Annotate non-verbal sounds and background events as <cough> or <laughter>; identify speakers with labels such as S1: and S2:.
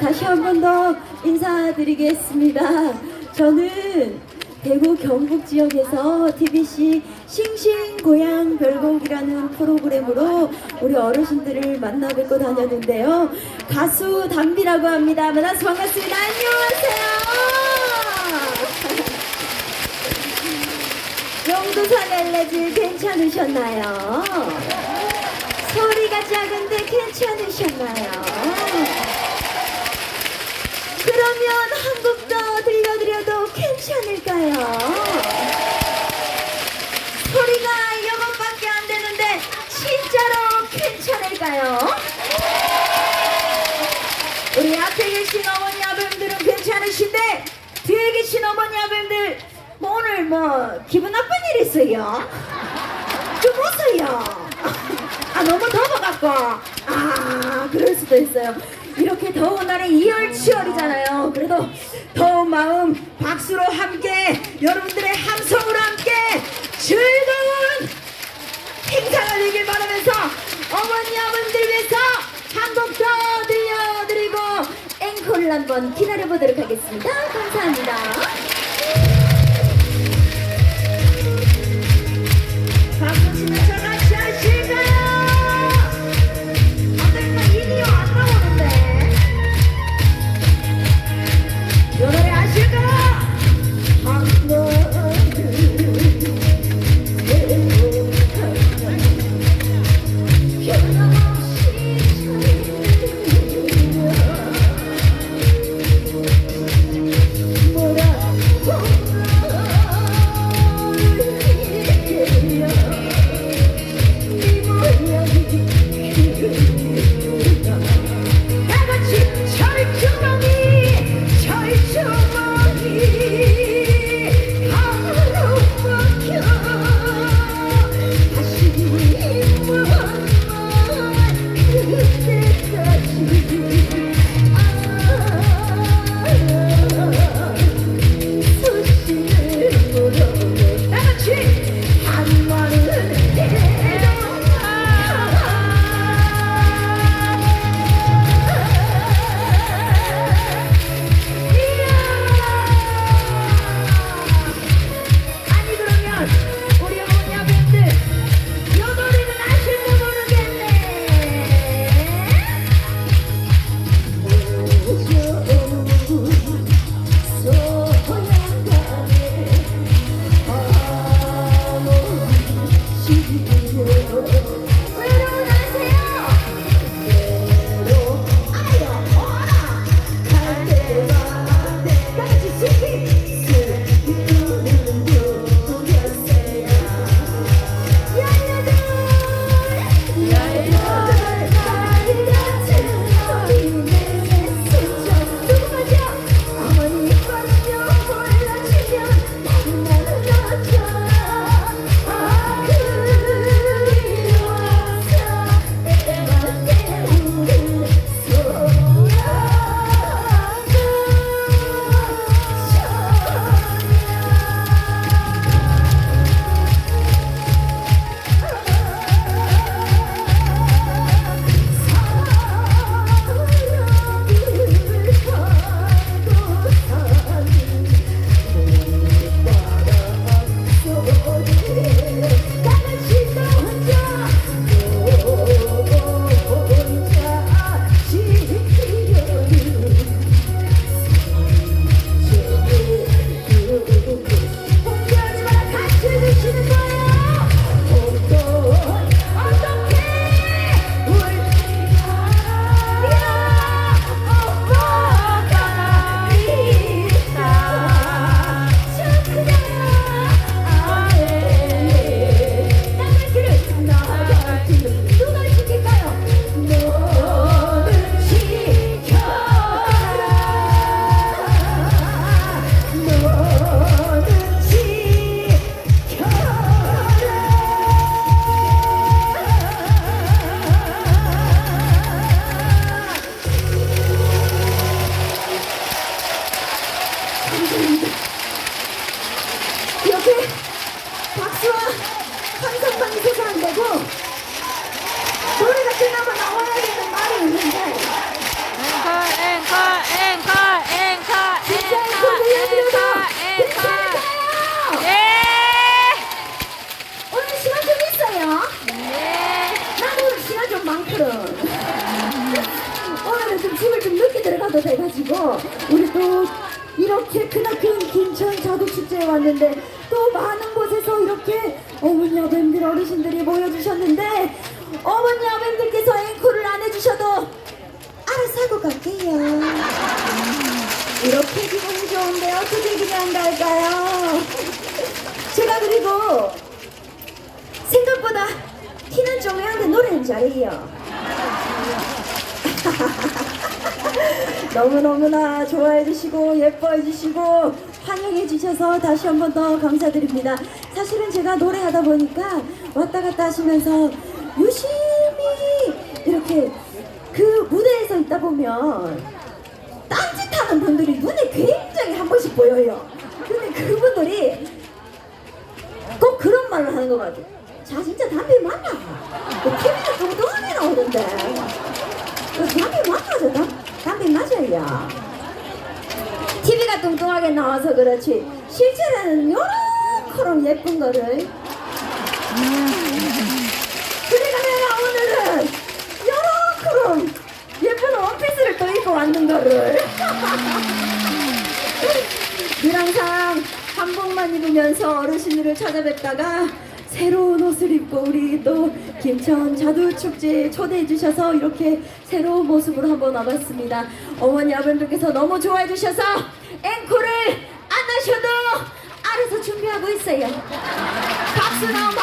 S1: 다시 한 번 더 인사드리겠습니다. 저는 대구 경북 지역에서 TBC 싱싱 고향 별곡이라는 프로그램으로 우리 어르신들을 만나 뵙고 다녔는데요. 가수 담비라고 합니다. 만나서 반갑습니다. 안녕하세요. 용두산 엘레지 괜찮으셨나요? 소리가 작은데 괜찮으셨나요? 그러면 한 곡 더 들려드려도 괜찮을까요? 소리가 이것밖에 안 되는데 진짜로 괜찮을까요? 우리 앞에 계신 어머니 아버님들은 괜찮으신데 뒤에 계신 어머니 아버님들 뭐 오늘 뭐 기분 나쁜 일 있어요? 좀 웃어요. 아 너무 더워갖고 아 그럴 수도 있어요. 이렇게 더운 날에 이열치열이잖아요. 그래도 더운 마음 박수로 함께 여러분들의 함성으로 함께 즐거운 행사가 되길 바라면서 어머니 아버님들 위해서 한곡 더 들려드리고 앵콜을 한번 기다려보도록 하겠습니다. 감사합니다. 어, 오늘은 좀 집을 좀 늦게 들어가도 돼가지고 우리 또 이렇게 그나큰 김천 자두축제에 왔는데 또 많은 곳에서 이렇게 어머니 아버님들 어르신들이 모여주셨는데 어머니 아버님들께서 앵콜을 안 해주셔도 알아서 하고 갈게요 이렇게 기분이 좋은데 어떻게 그냥 갈까요? 제가 그리고 생각보다 키는 좀 애한테 노래인 줄 알아요 너무너무나 좋아해 주시고 예뻐해 주시고 환영해 주셔서 다시 한 번 더 감사드립니다. 사실은 제가 노래하다 보니까 왔다 갔다 하시면서 유심히 이렇게 그 무대에서 있다 보면 딴짓하는 분들이 눈에 굉장히 한 번씩 보여요. 근데 그분들이 꼭 그런 말을 하는 것 같아요. 자 진짜 담배 맞나? TV가 뚱뚱하게 나오는데 그 담배 맞아서 담, 담배 맞아야 TV가 뚱뚱하게 나와서 그렇지. 실제로는 요렇게럼 예쁜 거를. 그러니까 내가 오늘은 요렇게럼 예쁜 원피스를 또 입고 왔는 거를. <laughs> 늘 항상 한복만 입으면서 어르신들을 찾아뵙다가 새로운 옷을 입고 우리 또 김천 자두축제에 초대해 주셔서 이렇게 새로운 모습으로 한번 와봤습니다. 어머니 아버님들께서 너무 좋아해 주셔서 앵콜을 안 하셔도 알아서 준비하고 있어요. 박수 나온